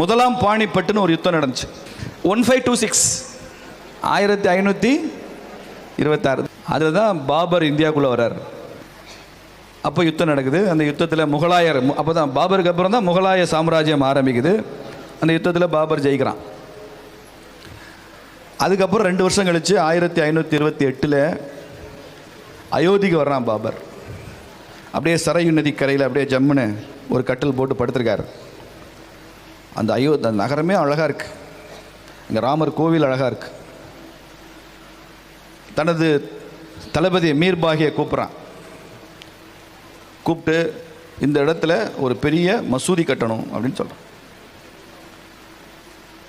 முதலாம் பாணிப்பட்டுன்னு ஒரு யுத்தம் நடந்துச்சு. One five two six. ஆயிரத்தி ஐநூற்றி இருபத்தாறு. அதில் தான் பாபர் இந்தியாவுக்குள்ளே வர்றார். அப்போ யுத்தம் நடக்குது. அந்த யுத்தத்தில் முகலாயர் அப்போ தான் பாபருக்கு அப்புறம் தான் முகலாய சாம்ராஜ்யம் ஆரம்பிக்குது. அந்த யுத்தத்தில் பாபர் ஜெயிக்கிறான். அதுக்கப்புறம் ரெண்டு வருஷம் கழித்து ஆயிரத்தி ஐநூற்றி இருபத்தி எட்டில் அயோத்திக்கு வர்றான் பாபர். அப்படியே சரையு நதி கரையில் அப்படியே ஜம்முன்னு ஒரு கட்டில் போட்டு படுத்திருக்காரு. அந்த அயோ அந்த நகரமே அழகாக இருக்குது இங்கே ராமர் கோவில் அழகாக இருக்குது தனது தளபதி மீர்பாகியை கூப்பிட்றான். கூப்பிட்டு இந்த இடத்துல ஒரு பெரிய மசூதி கட்டணும் அப்படின்னு சொல்கிறான்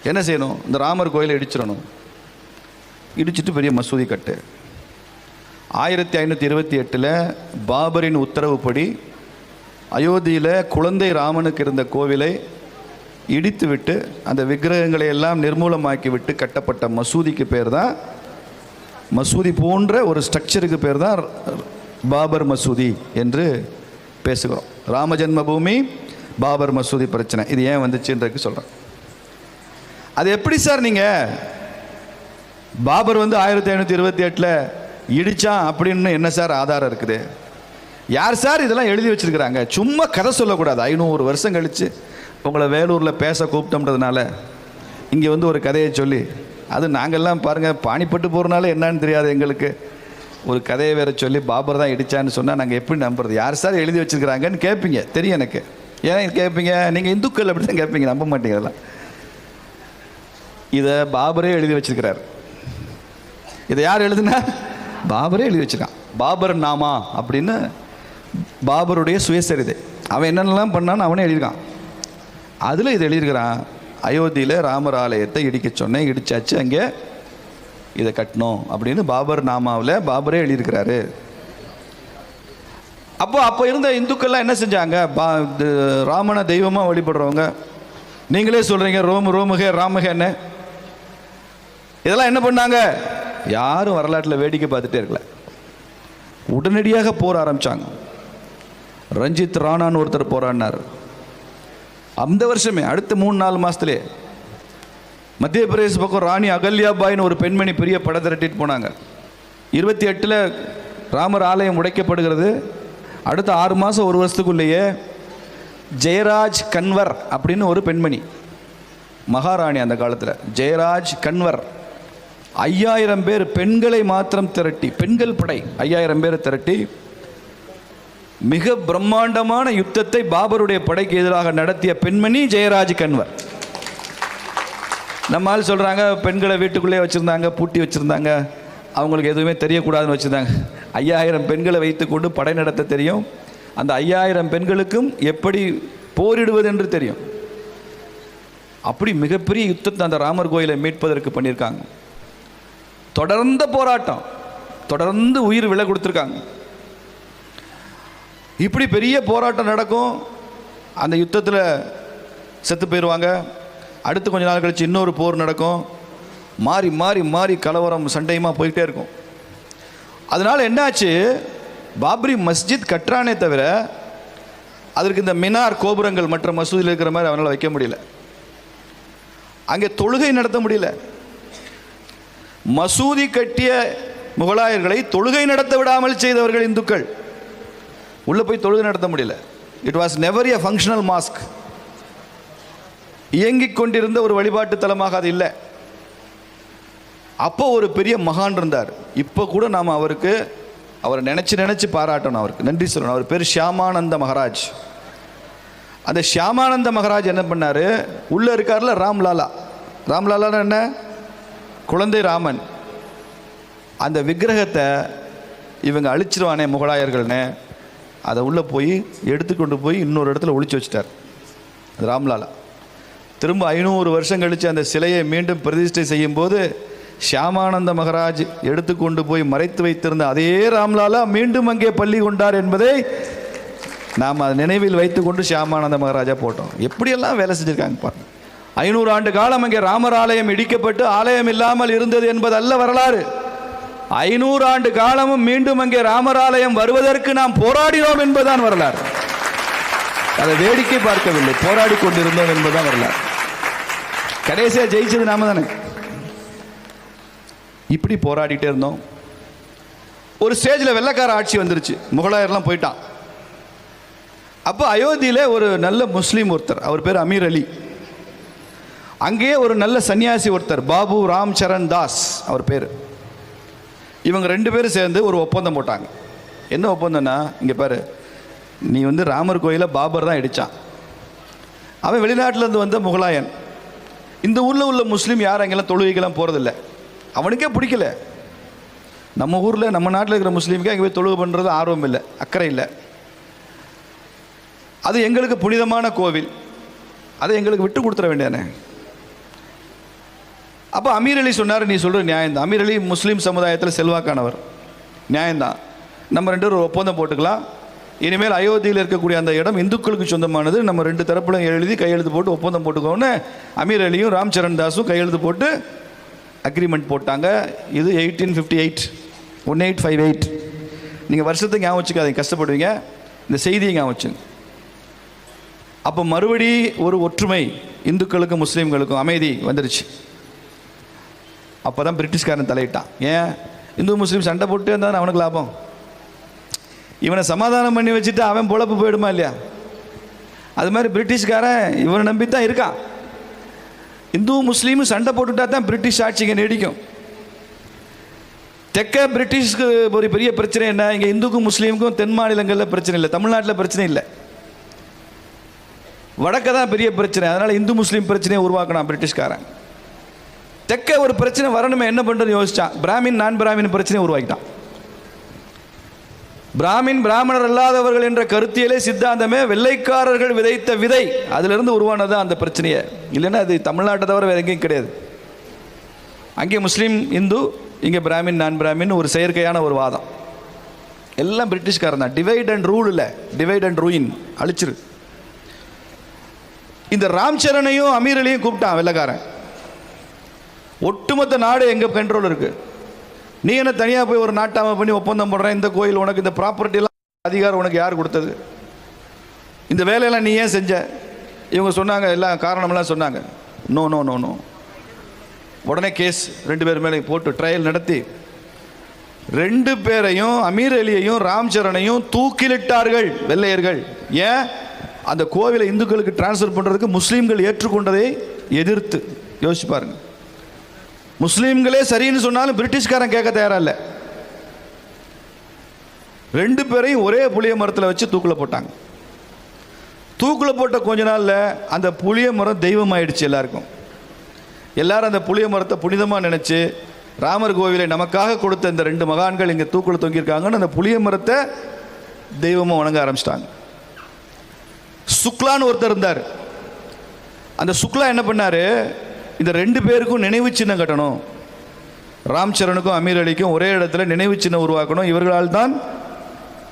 என்ன செய்யணும்? இந்த ராமர் கோயிலை இடிச்சிடணும். இடிச்சிட்டு பெரிய மசூதி கட்டு. ஆயிரத்தி ஐநூற்றி இருபத்தி எட்டில் பாபரின் உத்தரவுப்படி அயோத்தியில் குழந்தை ராமனுக்கு இருந்த கோவிலை இடித்து விட்டு அந்த விக்கிரகங்களை எல்லாம் நிர்மூலமாக்கி விட்டு கட்டப்பட்ட மசூதிக்கு பேர் தான் மசூதி போன்ற ஒரு ஸ்ட்ரக்சருக்கு பேர் தான் பாபர் மசூதி என்று பேசுகிறோம். ராம ஜென்மபூமி பாபர் மசூதி பிரச்சனை. இது ஏன் வந்துச்சுன்றதுக்கு சொல்கிறேன் அது எப்படி சார் நீங்கள் பாபர் வந்து ஆயிரத்தி ஐநூற்றி இருபத்தி எட்டில் இடித்தான் அப்படின்னு என்ன சார் ஆதாரம் இருக்குது? யார் சார் இதெல்லாம் எழுதி வச்சிருக்கிறாங்க? சும்மா கதை சொல்லக்கூடாது. ஐநூறு வருஷம் கழித்து உங்களை வேலூரில் பேச கூப்பிட்டோம்ன்றதுனால இங்கே வந்து ஒரு கதையை சொல்லி அது நாங்கள்லாம் பாருங்கள் பாணிப்பட்டு போகிறனால என்னன்னு தெரியாது எங்களுக்கு. ஒரு கதையை வேற சொல்லி பாபர் தான் இடித்தான்னு சொன்னால் நாங்கள் எப்படி நம்புறது? யார் சார் எழுதி வச்சுருக்கிறாங்கன்னு கேட்பீங்க தெரியும் எனக்கு. ஏன் கேட்பீங்க நீங்கள் இந்துக்கள் அப்படி தான் கேட்பீங்க நம்ப மாட்டீங்க அதெல்லாம். இதை பாபரே எழுதி வச்சிருக்கிறார். இதை யார் எழுதுனா? பாபரே எழுதி வச்சுருக்கான். பாபர் நாமா அப்படின்னு பாபருடைய சுயசரிதை. அவன் என்னென்னலாம் பண்ணான்னு அவனே எழுதியிருக்கான். அதில் இது எழுதியிருக்கிறான். அயோத்தியில் ராமர் ஆலயத்தை இடிக்க சொன்னேன் இடிச்சாச்சு அங்கே இதை கட்டணும் அப்படின்னு பாபர் நாமாவில் பாபரே எழுதியிருக்கிறாரு. அப்போ அப்போ இருந்த இந்துக்கள்லாம் என்ன செஞ்சாங்க? பா ராமனை தெய்வமாக வழிபடுறவங்க. நீங்களே சொல்கிறீங்க ரோம் ரோமுகே ராமகேன்னு இதெல்லாம் என்ன பண்ணாங்க? யாரும் வரலாற்றில் வேடிக்கை பார்த்துட்டே இருக்கல. உடனடியாக போர் ஆரம்பிச்சாங்க. ரஞ்சித் ராணான்னு ஒருத்தர் போராடினார். அந்த வருஷமே அடுத்த மூணு நாலு மாதத்துலேயே மத்திய பிரதேச பக்கம் ராணி அகல்யாபாய்னு ஒரு பெண்மணி பெரிய படம் திரட்டிட்டு போனாங்க. இருபத்தி எட்டில் ராமர் ஆலயம் உடைக்கப்படுகிறது. அடுத்த ஆறு மாதம் ஒரு வருஷத்துக்குள்ளேயே ஜெயராஜ் கன்வர் அப்படின்னு ஒரு பெண்மணி மகாராணி அந்த காலத்தில். ஜெயராஜ் கன்வர் ஐயாயிரம் பேர் பெண்களை மாத்திரம் திரட்டி பெண்கள் படை ஐயாயிரம் பேர் திரட்டி மிக பிரம்மாண்டமான யுத்தத்தை பாபருடைய படைக்கு எதிராக நடத்திய பெண்மணி ஜெயராஜ் கன்வர். நம்ம ஆள் சொல்கிறாங்க பெண்களை வீட்டுக்குள்ளே வச்சுருந்தாங்க பூட்டி வச்சுருந்தாங்க. அவங்களுக்கு எதுவுமே தெரியக்கூடாதுன்னு வச்சுருந்தாங்க. ஐயாயிரம் பெண்களை வைத்துக்கொண்டு படை நடத்த தெரியும். அந்த ஐயாயிரம் பெண்களுக்கும் எப்படி போரிடுவது என்று தெரியும். அப்படி மிகப்பெரிய யுத்தத்தை அந்த ராமர் கோயிலை மீட்பதற்கு பண்ணியிருக்காங்க. தொடர்ந்த போராட்டம் தொடர்ந்து உயிர் விலை கொடுத்துருக்காங்க. இப்படி பெரிய போராட்டம் நடக்கும். அந்த யுத்தத்தில் செத்து போயிடுவாங்க அடுத்து கொஞ்ச நாள் கழித்து இன்னொரு போர் நடக்கும். மாறி மாறி மாறி கலவரம் சண்டையுமா போயிட்டே இருக்கும். அதனால் என்னாச்சு? பாப்ரி மஸ்ஜித் கட்டுறானே தவிர அதற்கு இந்த மினார் கோபுரங்கள் மற்ற மசூதியில் இருக்கிற மாதிரி அவனால் வைக்க முடியல. அங்கே தொழுகை நடத்த முடியல. மசூதி கட்டிய முகலாயர்களை தொழுகை நடத்த விடாமல் செய்தவர்கள் இந்துக்கள். உள்ளே போய் தொழுது நடத்த முடியல. It was never a functional mosque இயங்கிக் கொண்டிருந்த ஒரு வழிபாட்டு தலமாக அது இல்லை. அப்போ ஒரு பெரிய மகான் இருந்தார். இப்போ கூட நாம் அவருக்கு அவரை நினச்சி நினச்சி பாராட்டணும் அவருக்கு. நன்றி சொல்லணும். அவர் பேர் ஷியாமானந்த மகாராஜ். அந்த ஷியாமானந்த மகாராஜ் என்ன பண்ணார்? உள்ளே இருக்கார்ல ராம்லாலா ராம்லாலான்னு என்ன? குழந்தை ராமன். அந்த விக்கிரகத்தை இவங்க அழிச்சிருவானே முகலாயர்கள்னு. அதை உள்ளே போய் எடுத்துக்கொண்டு போய் இன்னொரு இடத்துல ஒழிச்சு வச்சிட்டார். அது ராம்லாலா. திரும்ப ஐநூறு வருஷம் கழித்து அந்த சிலையை மீண்டும் பிரதிஷ்டை செய்யும்போது ஷியாமானந்த மகராஜ் எடுத்துக்கொண்டு போய் மறைத்து வைத்திருந்த அதே ராம்லாலா மீண்டும் அங்கே பள்ளி கொண்டார் என்பதை நாம் அதை நினைவில் வைத்துக்கொண்டு ஷியாமானந்த மகாராஜா போட்டோம். எப்படியெல்லாம் வேலை செஞ்சுருக்காங்க பாருங்க. ஐநூறு ஆண்டு காலம் அங்கே ராமர் ஆலயம் இடிக்கப்பட்டு ஆலயம் இல்லாமல் இருந்தது என்பது அல்ல வரலாறு. ஐநூறு ஆண்டு காலமும் மீண்டும் அங்கே ராமர் ஆலயம் வருவதற்கு நாம் போராடினோம் என்பதுதான் வரலாறு. அதை வேடிக்கை பார்க்கவில்லை போராடி கொண்டிருந்தோம் என்பதுதான் வரலாறு. கடைசியாக ஜெயிச்சது நாம தானே? இப்படி போராடிட்டே இருந்தோம். ஒரு ஸ்டேஜில் வெள்ளைக்கார ஆட்சி வந்துருச்சு. முகலாயர்லாம் போயிட்டான். அப்போ அயோத்தியில் ஒரு நல்ல முஸ்லீம் ஒருத்தர் அவர் பேர் அமீர் அலி. அங்கேயே ஒரு நல்ல சன்னியாசி ஒருத்தர் பாபு ராம் சரண் தாஸ் அவர் பேர். இவங்க ரெண்டு பேரும் சேர்ந்து ஒரு ஒப்பந்தம் போட்டாங்க. என்ன ஒப்பந்தம்னா இங்கே பாரு நீ வந்து ராமர் கோயிலை பாபர் தான் இடித்தான் அவன் வெளிநாட்டிலேருந்து வந்த முகலாயன். இந்த ஊரில் உள்ள முஸ்லீம் யாரும் அங்கெல்லாம் தொழுகைக்கெல்லாம் போகிறதில்ல அவனுக்கே பிடிக்கல. நம்ம ஊரில் நம்ம நாட்டில் இருக்கிற முஸ்லீமுக்கு அங்கே போய் தொழுகை பண்ணுறது ஆர்வம் இல்லை அக்கறை இல்லை. அது எங்களுக்கு புனிதமான கோவில். அதை எங்களுக்கு விட்டு கொடுத்துட வேண்டியானே அப்போ அமீர் அலி சொன்னார் நீ சொல்கிற நியாயம்தான். அமீர் அலி முஸ்லீம் சமுதாயத்தில் செல்வாக்கானவர். நியாயம்தான். நம்ம ரெண்டு பேரும் ஒப்பந்தம் போட்டுக்கலாம். இனிமேல் அயோத்தியில் இருக்கக்கூடிய அந்த இடம் இந்துக்களுக்கு சொந்தமானது. நம்ம ரெண்டு தரப்புல எழுதி கையெழுத்து போட்டு ஒப்பந்தம் போட்டுக்கோன்னு அமீர் அலியும் ராம் சரண் தாஸும் கையெழுத்து போட்டு அக்ரிமெண்ட் போட்டாங்க. இது eighteen fifty eight one eight five eight நீங்கள் வருஷத்தை ஞாபகம் வச்சுக்காதீங்க கஷ்டப்படுவீங்க. இந்த செய்தியை ஞாபகம் வச்சுங்க. அப்போ மறுபடி ஒரு ஒற்றுமை இந்துக்களுக்கும் முஸ்லீம்களுக்கும் அமைதி வந்துருச்சு. அப்போ தான் பிரிட்டிஷ்காரன் தலையிட்டான். ஏன்? இந்து முஸ்லீம் சண்டை போட்டு இருந்தால் அவனுக்கு லாபம். இவனை சமாதானம் பண்ணி வச்சுட்டு அவன் பொழப்பு போயிடுமா இல்லையா? அது மாதிரி பிரிட்டிஷ்காரன் இவனை நம்பி தான் இருக்கான். இந்து முஸ்லீமும் சண்டை போட்டுட்டா தான் பிரிட்டிஷ் ஆட்சிங்க நீடிக்கும். தெற்க பிரிட்டிஷ்க்கு ஒரு பெரிய பிரச்சனை என்ன? இங்கே இந்துக்கும் முஸ்லீமுக்கும் தென் மாநிலங்களில் பிரச்சனை இல்லை. தமிழ்நாட்டில் பிரச்சனை இல்லை. வடக்க தான் பெரிய பிரச்சனை. அதனால் இந்து முஸ்லீம் பிரச்சனையை உருவாக்கணும் பிரிட்டிஷ்காரன். தெக்க ஒரு பிரச்சனை வரணுமே என்ன பண்ணுறதுன்னு யோசிச்சான். பிராமின் நான் பிராமின் பிரச்சனையை உருவாக்கிட்டான். பிராமின் பிராமணர் அல்லாதவர்கள் என்ற கருத்தியலே சித்தாந்தமே வெள்ளைக்காரர்கள் விதைத்த விதை. அதிலிருந்து உருவானது அந்த பிரச்சனையை. இல்லைன்னா அது தமிழ்நாட்டை தவிர வேற எங்கேயும் கிடையாது. அங்கே முஸ்லீம் இந்து இங்கே பிராமின் நான் பிராமின் ஒரு செயற்கையான ஒரு வாதம். எல்லாம் பிரிட்டிஷ்காரன் தான். டிவைட் அண்ட் ரூல் இல்லை. டிவைட் அண்ட் ரூயின் அழிச்சிரு. இந்த ராம்சரணையும் அமீரலையும் கூப்பிட்டான் வெள்ளைக்காரன். ஒட்டுமொத்த நாடு எங்க கண்ட்ரோல் இருக்குது நீ என்ன தனியாக போய் ஒரு நாட்டாம பண்ணி ஒப்பந்தம் போடுறேன் இந்த கோயில் உனக்கு இந்த ப்ராப்பர்ட்டிலாம் அதிகாரம் உனக்கு யார் கொடுத்தது? இந்த வேலையெல்லாம் நீ ஏன் செஞ்ச? இவங்க சொன்னாங்க எல்லாம் காரணமெல்லாம் சொன்னாங்க. நோ நோ நோ நோ உடனே கேஸ் ரெண்டு பேர் மேலே போட்டு ட்ரையல் நடத்தி. ரெண்டு பேரையும் அமீர் அலியையும் ராம் சரணையும் தூக்கிலிட்டார்கள் வெள்ளையர்கள். ஏன்? அந்த கோவிலை இந்துக்களுக்கு டிரான்ஸ்ஃபர் பண்ணுறதுக்கு முஸ்லீம்கள் ஏற்றுக்கொண்டதை எதிர்த்து. யோசிச்சு பாருங்கள் முஸ்லீம்களே சரின்னு சொன்னாலும் பிரிட்டிஷ்காரன் கேட்க தயாரா இல்லை ரெண்டு பேரையும் ஒரே புளிய மரத்தில் வச்சு தூக்கில் போட்டாங்க. தூக்கில் போட்ட கொஞ்ச நாளில் அந்த புளிய மரம் தெய்வமாயிடுச்சு எல்லாருக்கும். எல்லாரும் அந்த புளிய மரத்தை புனிதமாக நினச்சி ராமர் கோவிலை நமக்காக கொடுத்த இந்த ரெண்டு மகான்கள் இங்கே தூக்கில் தொங்கியிருக்காங்கன்னு அந்த புளிய மரத்தை தெய்வமாக வணங்க ஆரம்பிச்சிட்டாங்க. சுக்லான்னு ஒருத்தர் இருந்தார். அந்த சுக்லா என்ன பண்ணாரு? இந்த ரெண்டு பேருக்கும் நினைவு சின்னம் கட்டணும். ராம் சரணுக்கும் அமீர் அலிக்கும் ஒரே இடத்துல நினைவு சின்னம் உருவாக்கணும். இவர்களால் தான்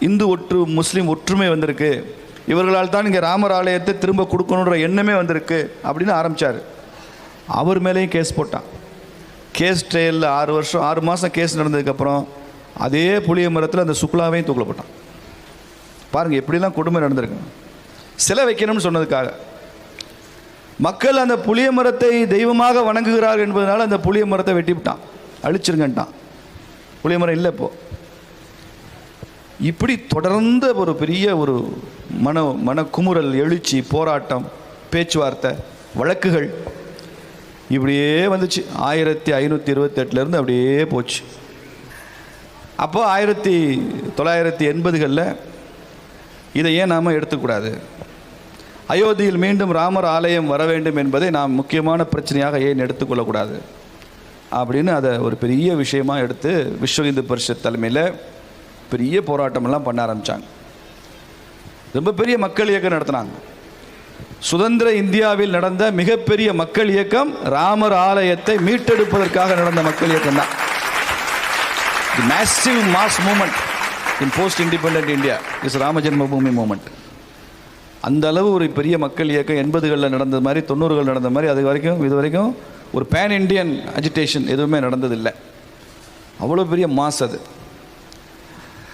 இந்து ஒற்று முஸ்லீம் ஒற்றுமை வந்திருக்கு. இவர்களால் தான் இங்கே ராமர் ஆலயத்தை திரும்ப கொடுக்கணுன்ற எண்ணமே வந்திருக்கு அப்படின்னு ஆரம்பிச்சார். அவர் மேலேயும் கேஸ் போட்டான். கேஸ் ட்ரையலில் ஆறு வருஷம் ஆறு மாதம் கேஸ் நடந்ததுக்கப்புறம் அதே புளிய மரத்தில் அந்த சுக்லாவையும் தூக்கில் போட்டான். பாருங்கள் எப்படிலாம் கொடுமை நடந்திருக்கு. சிலை வைக்கணும்னு சொன்னதுக்காக. மக்கள் அந்த புளிய மரத்தை தெய்வமாக வணங்குகிறார்கள் என்பதனால் அந்த புளிய மரத்தை வெட்டிவிட்டான். அழிச்சிருங்கன்ட்டான். புளிய மரம் இல்லை இப்போ. இப்படி தொடர்ந்த ஒரு பெரிய ஒரு மன மனக்குமுறல் எழுச்சி போராட்டம் பேச்சுவார்த்தை வழக்குகள் இப்படியே வந்துச்சு. ஆயிரத்தி ஐநூற்றி இருபத்தெட்டுலேருந்து அப்படியே போச்சு. அப்போ ஆயிரத்தி தொள்ளாயிரத்தி எண்பதுகளில் இதை ஏன் நாம் எடுத்துக்கூடாது? அயோத்தியில் மீண்டும் ராமர் ஆலயம் வர வேண்டும் என்பதை நாம் முக்கியமான பிரச்சனையாக ஏன் எடுத்துக்கொள்ளக்கூடாது? அப்படின்னு அதை ஒரு பெரிய விஷயமா எடுத்து விஸ்வ இந்து பரிஷத் தலைமையில் பெரிய போராட்டமெல்லாம் பண்ண ஆரம்பித்தாங்க ரொம்ப பெரிய மக்கள் இயக்கம் நடத்தினாங்க. சுதந்திர இந்தியாவில் நடந்த மிகப்பெரிய மக்கள் இயக்கம் ராமர் ஆலயத்தை மீட்டெடுப்பதற்காக நடந்த மக்கள் இயக்கம் தான். The massive mass movement in post independent India is Ramjanmabhoomi movement அந்த அளவு ஒரு பெரிய மக்கள் இயக்கம் எண்பதுகளில் நடந்த மாதிரி தொண்ணூறுகள் நடந்த மாதிரி அது வரைக்கும் இது வரைக்கும் ஒரு பேன் இண்டியன் அஜிடேஷன் எதுவுமே நடந்ததில்லை. அவ்வளோ பெரிய மாஸ் அது.